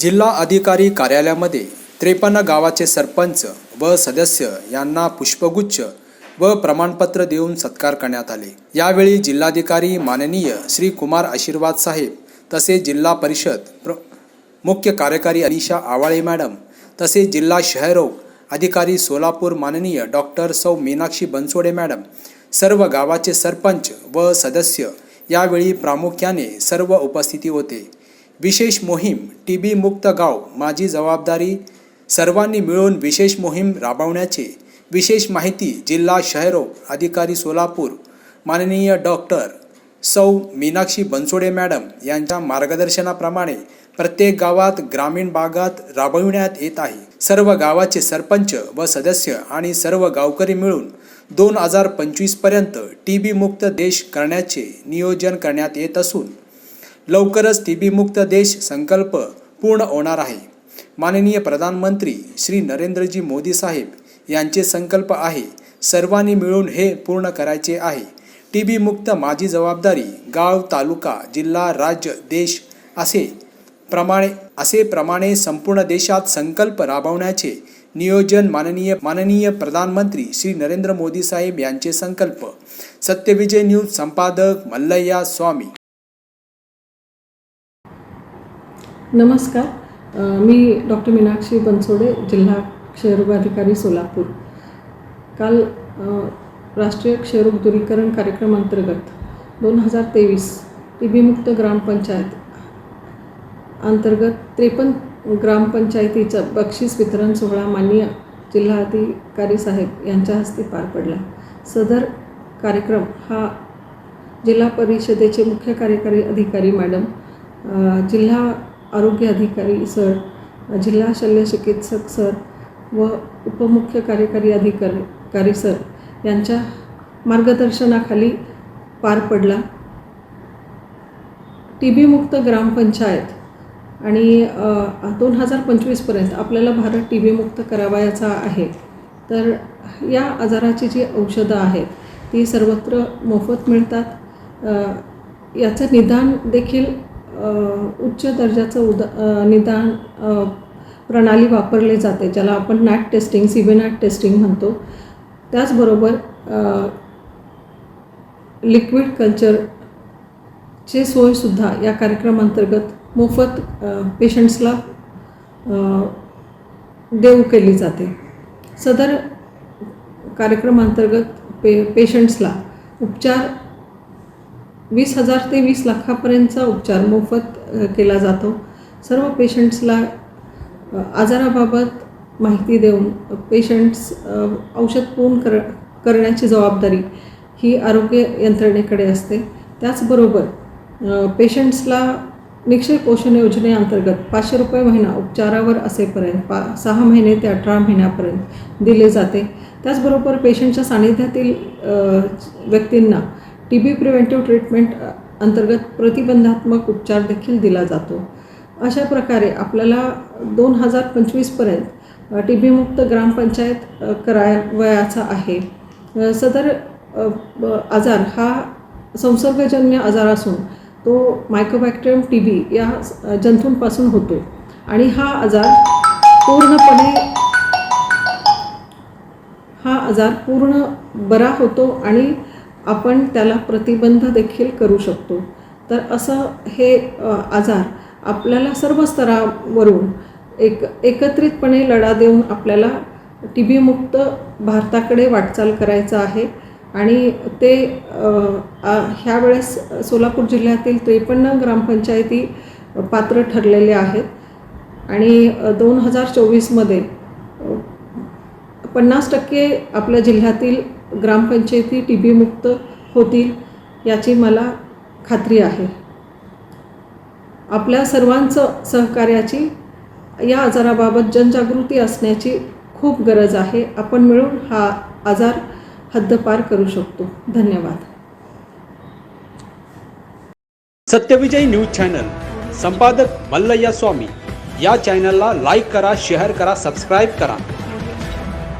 जिल्हा अधिकारी कार्यालयामध्ये त्रेपन्न गावाचे सरपंच व सदस्य यांना पुष्पगुच्छ व प्रमाणपत्र देऊन सत्कार करण्यात आले. यावेळी जिल्हाधिकारी माननीय श्री कुमार आशीर्वाद साहेब तसेच जिल्हा परिषद प्र मुख्य कार्यकारी अनिशा आवाळे मॅडम तसेच जिल्हा क्षयरोग अधिकारी सोलापूर माननीय डॉक्टर सौ मीनाक्षी बनसोडे मॅडम सर्व गावाचे सरपंच व सदस्य यावेळी प्रामुख्याने सर्व उपस्थिती होते. विशेष मोहीम टी बी मुक्त गाव माझी जबाबदारी सर्वांनी मिळून विशेष मोहीम राबवण्याचे विशेष माहिती जिल्हा शहरो अधिकारी सोलापूर. माननीय डॉक्टर सौ मीनाक्षी बनसोडे मॅडम यांच्या मार्गदर्शनाप्रमाणे प्रत्येक गावात ग्रामीण भागात राबविण्यात येत आहे. सर्व गावाचे सरपंच व सदस्य आणि सर्व गावकरी मिळून दोन हजार पंचवीसपर्यंत टी बी मुक्त देश करण्याचे नियोजन करण्यात येत असून लवकरच टीबीमुक्त देश संकल्प पूर्ण होणार आहे. माननीय प्रधानमंत्री श्री नरेंद्रजी मोदी साहेब यांचे संकल्प आहे सर्वांनी मिळून हे पूर्ण करायचे आहे. टी बी मुक्त माझी जबाबदारी गाव तालुका जिल्हा राज्य देश असे प्रमाणे असे प्रमाणे संपूर्ण देशात संकल्प राबवण्याचे नियोजन माननीय माननीय प्रधानमंत्री श्री नरेंद्र मोदी साहेब यांचे संकल्प. सत्यविजय न्यूज संपादक मल्लय्या स्वामी. नमस्कार. मी डॉक्टर मीनाक्षी बनसोडे जिल्हा क्षयरोगाधिकारी सोलापूर. काल राष्ट्रीय क्षयरोग दूरीकरण कार्यक्रम अंतर्गत दोन हजार तेवीस टी मुक्त ग्रामपंचायत अंतर्गत त्रेपन्न ग्रामपंचायतीचं बक्षीस वितरण सोहळा माननीय जिल्हाधिकारी साहेब यांच्या हस्ते पार पडला. सदर कार्यक्रम हा जिल्हा परिषदेचे मुख्य कार्यकारी अधिकारी मॅडम जिल्हा आरोग्य अधिकारी सर जिल्हा शल्य चिकित्सक सर व उपमुख्य कार्यकारी अधिकारी कारी सर यांच्या मार्गदर्शनाखाली पार पडला. टी बी मुक्त ग्रामपंचायत आणि दोन हजार पंचवीसपर्यंत आपल्याला भारत टी बीमुक्त मुक्त करावयाचा आहे. तर या आजाराची जी औषधं आहेत ती सर्वत्र मोफत मिळतात. याचं निदान देखील उच्च दर्जाचं उद निदान प्रणाली वापरले जाते ज्याला आपण NAT testing C B testing म्हणतो. त्याचबरोबर लिक्विड कल्चरची सोयसुद्धा या कार्यक्रमांतर्गत मोफत पेशंट्सला देऊ केली जाते. सदर कार्यक्रमांतर्गत पे पेशंट्सला उपचार वीस हजार ते वीस लाखापर्यंतचा उपचार मोफत केला जातो. सर्व पेशंट्सला आजाराबाबत माहिती देऊन पेशंट्स औषध पूर्ण कर करण्याची जबाबदारी ही आरोग्य यंत्रणेकडे असते. त्याचबरोबर पेशंट्सला निक्षय पोषण योजनेअंतर्गत पाचशे रुपये महिना उपचारावर असेपर्यंत पा सहा महिने ते अठरा महिन्यापर्यंत दिले जाते. त्याचबरोबर पेशंटच्या सानिध्यातील व्यक्तींना टी बी प्रिव्हेंटिव्ह ट्रीटमेंट अंतर्गत प्रतिबंधात्मक उपचार देखील दिला जातो. अशा प्रकारे आपल्याला दोन हजार पंचवीसपर्यंत टी बी मुक्त ग्रामपंचायत करावयाचा आहे. सदर आजार हा संसर्गजन्य आजार असून तो मायक्रोबॅक्टेरियम टी बी या जंतूंपासून होतो. आणि हा आजार पूर्णपणे हा आजार पूर्ण बरा होतो आणि आपण त्याला प्रतिबंध देखील करू शकतो. तर असं हे आजार आपल्याला सर्व स्तरावरून एक एकत्रितपणे लढा देऊन आपल्याला टी बीमुक्त भारताकडे वाटचाल करायचं आहे. आणि ते ह्यावेळेस सोलापूर जिल्ह्यातील त्रेपन्न ग्रामपंचायती पात्र ठरलेले आहेत. आणि दोन हजार चोवीसमध्ये पन्नास टक्के आपल्या जिल्ह्यातील ग्रामपंचायती टी बीमुक्त होतील याची मला खात्री आहे. आपल्या सर्वांचं सहकार्याची या आजाराबाबत जनजागृती असण्याची खूप गरज आहे. आपण मिळून हा आजार हद्दपार करू शकतो. धन्यवाद. सत्यविजय न्यूज चॅनल संपादक मल्लय्या स्वामी. या चॅनलला लाईक करा शेअर करा सबस्क्राईब करा.